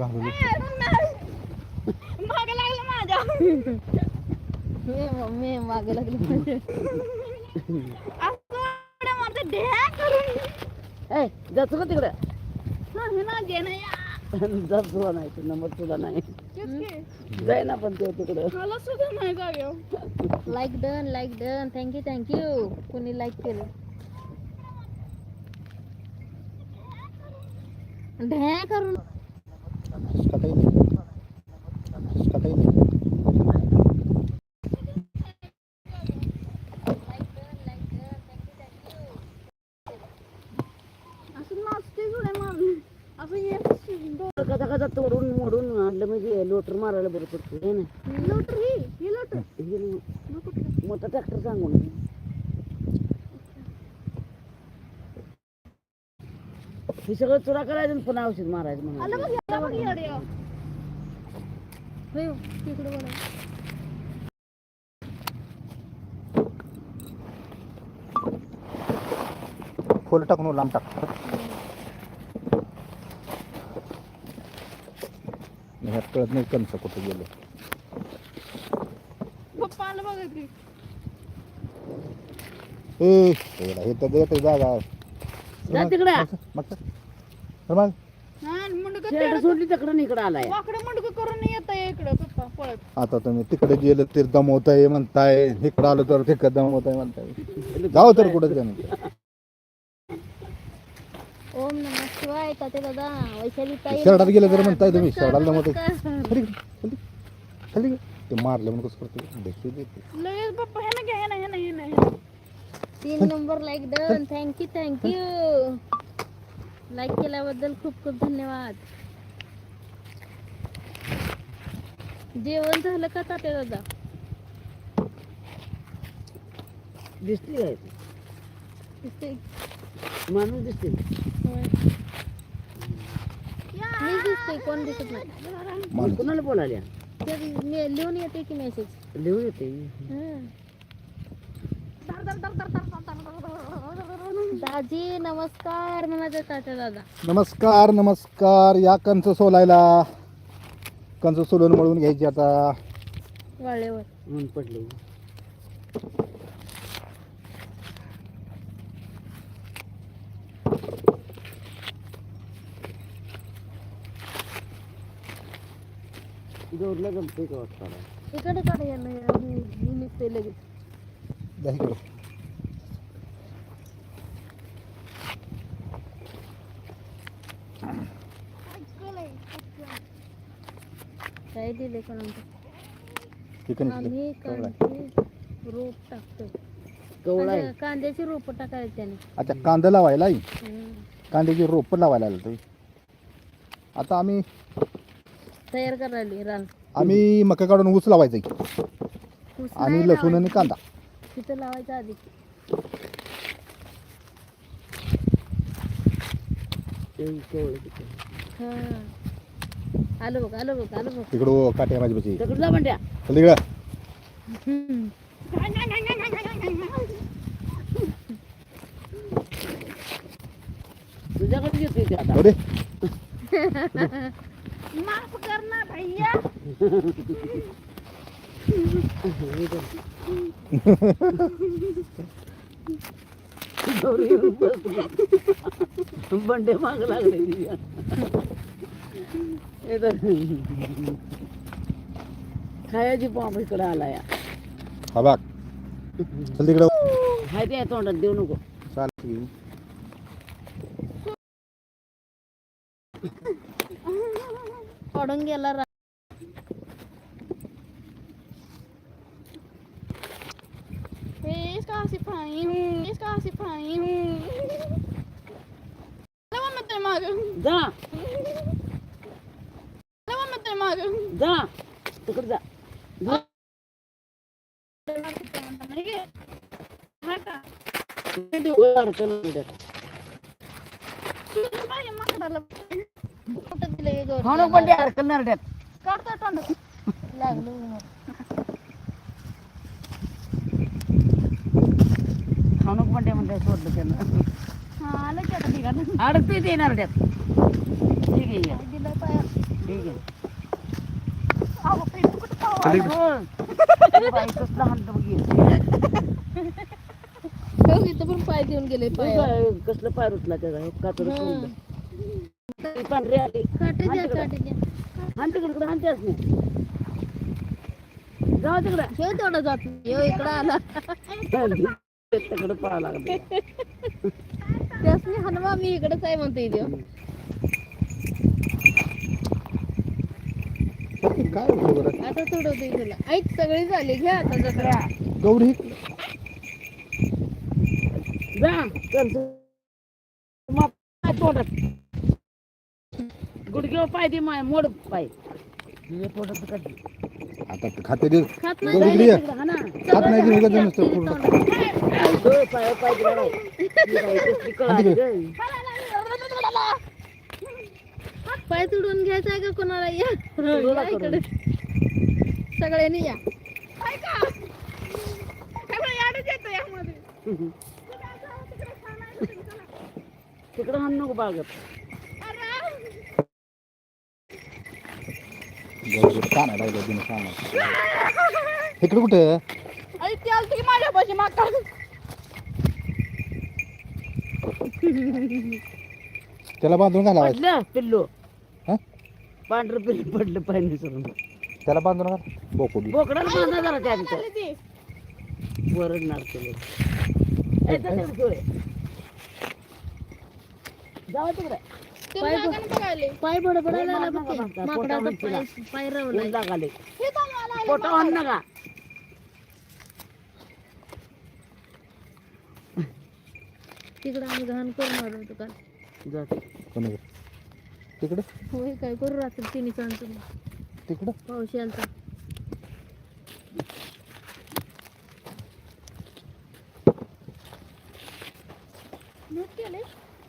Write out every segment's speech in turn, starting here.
घालवलं मागे लागलं माझ्या. मी मी मागे लागले असं उड्या मारते ढ्या करून. ए जातो का तिकडे. नाही ना घे ना या. जात तुला नाही ते नंबर तुला नाही. जाय ना पण ते तिकडे. मला सुद्धा नाही जागे. Like done like done thank you thank you कोणी लाईक केलं? ढ्या करून. काही नाही काही नाही असं नाचते उड्या मारून असं येत कथा कथा तोडून मोडून आणलं म्हणजे लोटर मारायला बरं पडतं है ना लोटर ही ही लोटर हे ना, नको तिकडे. मोठा ट्रॅक्टर सांगून हे सगळं चुरा करायचं आणि पुन्हा औषध मारायचं आलं म्हणून बघ आलं बघ येडे. होय हो, तिकडे बघा. खोल टाकून लांब टाक. ह्यात कळत नाही कंच कुठे गेलं. पप्पा आलं बघा की. ए एवढा हे तर देत जागा. जा तिकडे. मग? तर मग मुंडक शेड सोडली तिकडं इकडं आलाय. वाकडं मुंडक करून येत इकडं पप्पा पळत. आता तुम्ही तिकडे गेलं तर दमवताय म्हणताय. इकडं आलं तर तिकडे दमवताय म्हणताय. जाऊ तर कुठं त्यानं ओम नमः शिवाय दादा वैशाली ताई शहरात गेलं तर म्हणताय तुम्ही शहराला नमस्कार. खाली. ते मारलं म्हणून कसं करतो देखील देते लगेच पप्पा हे ना घ्या हे ना हे ना हे ना. हे ना. तीन number like done thank you thank you like केल्याबद्दल खूप खूप धन्यवाद. जेवण झालं का ताते दादा? दिसली दिसते माणूस दिसते. मीच दिसते कोण दिसत नाही. कुणाला बोलाल्या ते मी लिहून येते की मेसेज लिहून येते. दाजी नमस्कार. म्हणायचं तात्या दादा. नमस्कार नमस्कार. या कंच सोलायला. कंच सोलून मळून घ्यायची आता. वाळेवर. ऊन पडले जोडला जमते का वाटतं? इकडे काढ यांना मी मी निघते लगेच. द्या इकडं. काय दिले कोण आमचं आम्ही. कांदे रोप टाकतो कांद्याची रोप टाकायची त्याने. अच्छा कांदा लावायला. कांद्याची रोपं लावायला आलं तुम्ही आता आम्ही तयार करायला रान. आम्ही मका काढून ऊस लावायचा आणि लसूण आणि. कांदा. तिथं लावायचं आधी. हा. आलं बघ आलं बघ आलं बघ तिकडं काट्या माझी बची दगड जा म्हणत्या तिकडं हम्म. तुझ्याकडे घेतोय ते आता जाऊ दे माफ कर ना भैया गौरी येऊन बसली. बंडे माग लागले तिच्या. खायची पाप इकडे आला या हा बाग चल तिकडं. हाय ते तोंडात देऊ नको. चालेल पडून गेला रा इसका सिपाही हूँ इसका सिपाही हूँ लवा मैं तेरे माग जा. माग जा. तिकडे जा. त्यात. हे नको पण ते अडकल नरड्यात. काढतो तोंड लागलं. नको पण ते म्हणते सोडलं त्यानं. अडकते ते नरड्यात ठीक आहे ठीक आहे. इथं पण पाय देऊन गेले पाय. कसलं पाय रुतला त्याचा? पांढरी आली. काटे द्या हाण तिकडं. काटे द्या. हाण तिकडं इकडं हाणतेच नाही जाऊ तिकडं. हे तेवढं जात नाही इकडं आला. तिकडं पळा लागलं. त्यासनी हनुमा मी इकडेच आहे म्हणते इथे. काय होतं बरं? आता सोडवते तुला. ऐक सगळी झाली. घ्या आता जत्रा. गौरी? जा. चल पाय तोंडात. गुडघ्यावर पाय दे माय मोड पाय. तुझ्या पोटात काढ आता खाते दे. खात नाही गौरी इकडे ये. हा ना. खात नाही की उगाच नुसतं पूर्ण डोळे पाय पाय दिला नाही ती बाई कसली कळ आली गं. पाय तुडून घ्यायचा आहे का कोणाला? या. इकडे. सगळ्यांनी या. सगळं याडच येतं यामध्ये. तिकडं हाण नको बागत काना राहिलं तिने काना इकडे कुठे? आई, ती आलती की माझ्यापाशी मागं. त्याला बांधून घाला पिल्लू? पांढरं पिल्लू पडलं निसरून त्याला घाल बोकुडी बोकडाला बांधा जरा त्या तिथं. वरडणार ते पाय आला नका लागाले. हे नका तिकडं आम्ही घाण करून आलो होतो काल. जा. कोणी तिकडे? होय काय करू रात्री तिने सांगतो तिकडं? पाऊस यालता नोट केले?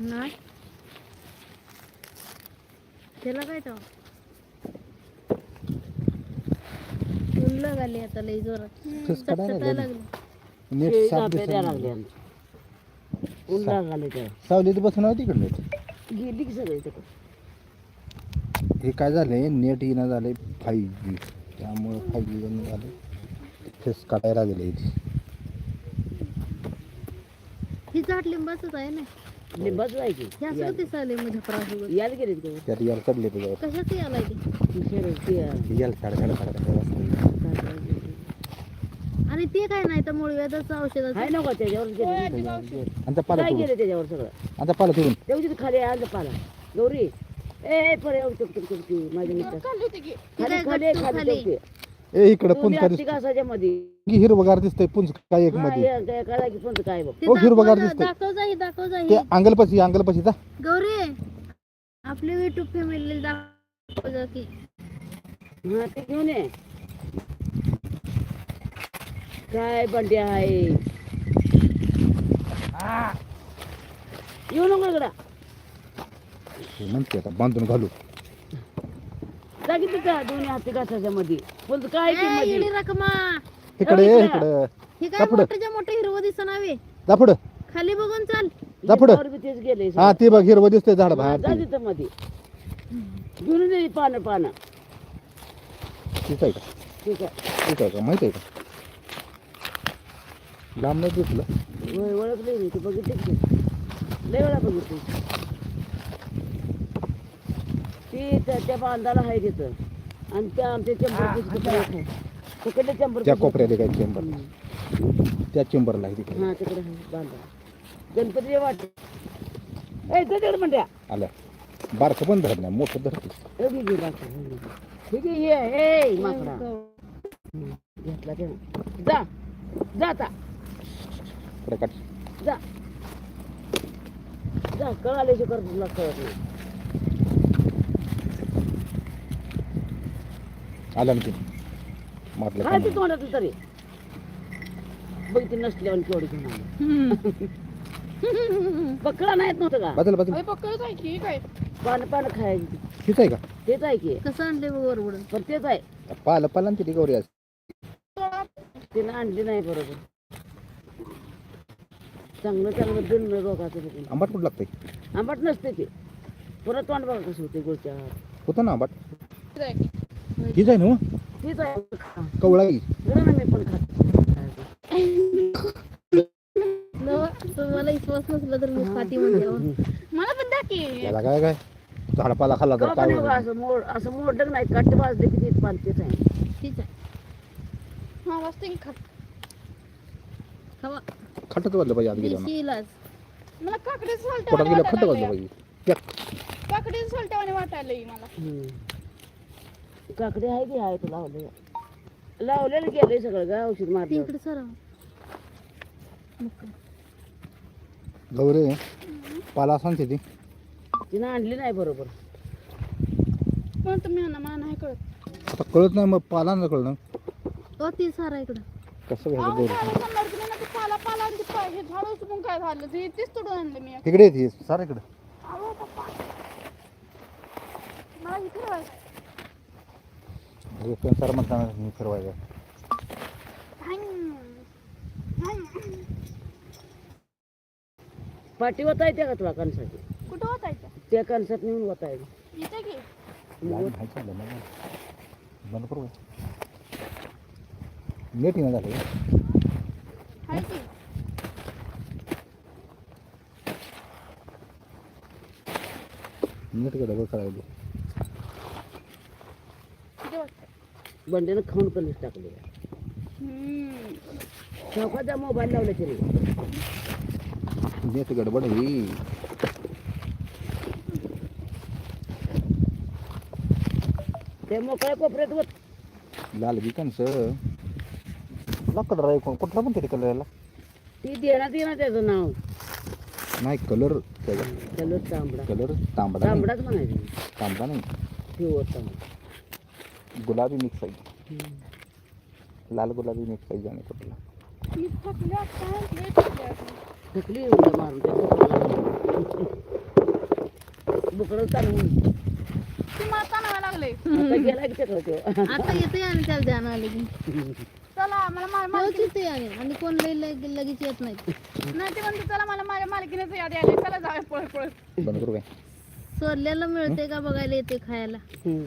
नाही. त्याला काय तो ऊन लागली आता लई जोरात. चटचटायला लागलं. लागलं. नीट साफ लागले दिसायला लागाले त्या सावलीत बसून होती इकडे गेली की सगळे तिकडे. हे काय झालंय? नेट येणं झालंय फाईव्ह जी त्यामुळं फाईव्ह जी झालं फेस काढायला गेले इथे ही. झाड आहे ना? लिंबाच जायची हे असं ते चालेल मध्ये प्रासोबत यायला गेले तिकडे त्यात याला चढले तुझ्यावर कशाच यालाय ते याला साडे साडे साडे आणि ते काय नाही तर मुळव्याधाचं औषधाचं हाय नको त्याच्यावर गेले. आणि त्या पाला काय तोडून. गेले त्याच्यावर सगळं? आणि त्या पाला तोडून. तेवढी तिथे खाली आलं पाला. गौरी. ए परे मित्र इकडं तू हिरवगार दिसतंय पुंज काय एक मध्ये हे काय काय की पण काय बघ ते हो, हिरवंगार दाखव दिसतंय. दाखव जाई दाखव ते जाई अंगलपाशी अंगलपाशी जा गौरी आपली युट्यूब फॅमिली दाखव जा की हा ते घेऊन ये काय बंडी आहे येऊ नको इकडं हे म्हणते आता बांधून घालू. जा की दोन्ही हाती घासाच्या मध्ये पण काय की ए, मध्ये इडी रकमा इकडे ये इकडं. हे काय. मोठ्याच्या मोठं हिरवं दिसनावे जा पुढं. खाली बघून चाल. जा पुढं. याच्यावर बी तेच गेले हा ते बघ हिरवं दिसतंय झाड बाहेर जा तिथं मध्ये घेऊन ये पानं पानं. ठीक आहे का? ठीक आहे. ठीक आहे का? माहीत आहे का? लांब नाही दिसलं. होय ओळखले मी तू बघितले लय वेळा बघितली. ती त्या त्या बांधाला आहे तिथं. आणि त्या आमच्या चंबर तिकडे चंबर त्या कोपऱ्यात आहे काय चेंबर त्या चेंबरला आहे तिकडे. हा तिकडे आहे बांधा. गणपती वाट ए तिकडे म्हणत्या आल्या. बारकं पण नाही मोठं धरत ए, बाकी. ठीक आहे ये ए माकडा. हम्म, घेतला ते. जा जा आता. जा. जा कळाल्याशी कर तुला कळत नाही. आला ना मारलं काय ते तोंडातलं तरी? बघ ती नसल्यावर केवढी घेऊन आली. पकडा नाहीत नव्हतं का? बदल बदल पक्कच आहे की काय? पानं पानं खायची हेच आहे का? तेच आहे की. कसं आणले वरवडून पण तेच आहे. पालं पाला ना ती गौरी आज. तिनं आणली नाही बरोबर. चांगलं चांगलं बिन रोगाचं बघून. आंबाट कुठं लागतंय? आंबट नसते ते परत तोंड बघा कसं होते गोळच्या होतं ना आंबाट. हीच आहे ना? तीच आहे. कवळा ही पण तुम्हाला विश्वास नसला तर मी खाती म्हणजे मला पण द्या की. याला काय काय? झाडपाला खाल्ला तर काय? असं मोड असं नाही. काटे वाजले की ते पालतेच आहे. ठीक आहे. हा वाजते की खात खावा. खटत वाजलं पाहिजे आत गेलं देशी इलाज मला काकडीच पोटात गेलं? खट वाजलं पाहिजे. काकडीच सोलट्यावाने वाटायला मला. हम्म. काकडे आहे की आहे तुला लावले. लावलेलं गेलंय सगळं का औषध मारलं. तिकडे सर गौरे पाला सांगते ती तिनं आणली नाही बरोबर. पण तुम्ही आणा मला नाही कळत. आता कळत नाही मग पाला ना कळलं. तो ती सारा इकडं. कसं घ्यायचं गौरे? नाही ते पाला पाला आणि ते पा- हे झाड उचलून काय झालं? ते तेच तोडून आणलं मी. इकडे येते सार इकडे. पप्पा. मला ठेवायचं सर म्हणताना मी फिरवायचं पाठी होता येते का तुला कणसाची? कुठं होतायचं? त्या कणसात नेऊन होता येते की. चाललं ना. बंद करू. नेट येणं झालं. आहे की. नेट गडबड करायला किती वाजता बंड्यानं खाऊन कणीस टाकले. चौकाचा मोबाईल लावला तरी. गडबड ही ते मोकळ्या कोपऱ्यात होत. लाल बी कणस कलर आहे कोण? कुठला पण तरी कलर याला ती देण्यात येणार त्याचं नाव. नाही कलर कलर तांबडा. कलर तांबडा. तांबडाच म्हणायचं. तांबडा नाही. पिवळ तांबडा. गुलाबी मिक्स आहे लाल गुलाबी मिक्स आहे जाणे कुठला मी थकले आता लय थकले आता. थकली उड्या मारून त्या चालवून मला ताणावं लागले आता गेला की तिकडं त्यो. आता येते आणि त्याला ध्यान आले की चला मला मा- मालकी तिथे आणि आणि कोण लई लग- लगेच येत नाही नाही ते म्हणते चला मला माझ्या मालकीनेच याद आले चला जाऊया पळत पळत बंद करू काय सोडल्याला मिळते का बघायला येते खायला हम्म.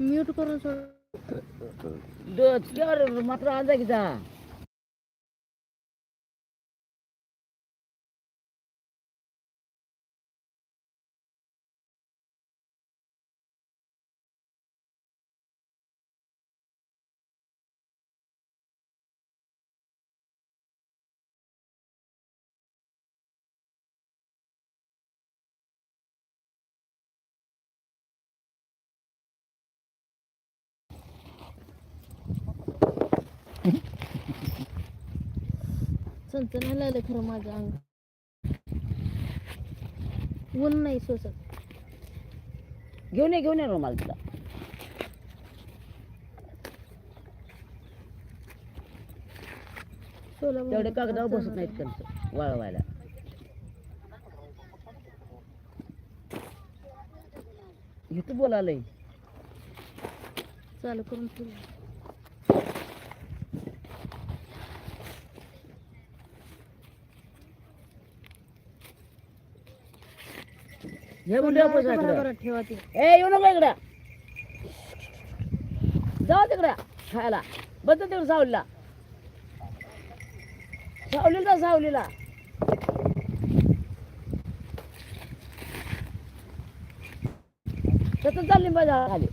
म्यूट करून सोड डोक्यावर मात्र चणचणायला लागलं खरं माझं अंग. ऊन नाही सोसत. घेऊन ये घेऊन ये रुमाल तिला. तेवढे कागदावर बसत नाहीत कंस वाळवायला. इथं बोलालंय. चालू करून ठेवलं हे म्हणलं पैसा बरोबर ठेवा ते. ए येऊ नको इकडं. जाऊ तिकडं. खायला. बद्दल तिकडं सावलीला. सावलीला सावलीला. तसंच चालली माझ्या खाली.